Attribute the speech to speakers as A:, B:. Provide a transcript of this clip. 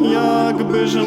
A: якби ж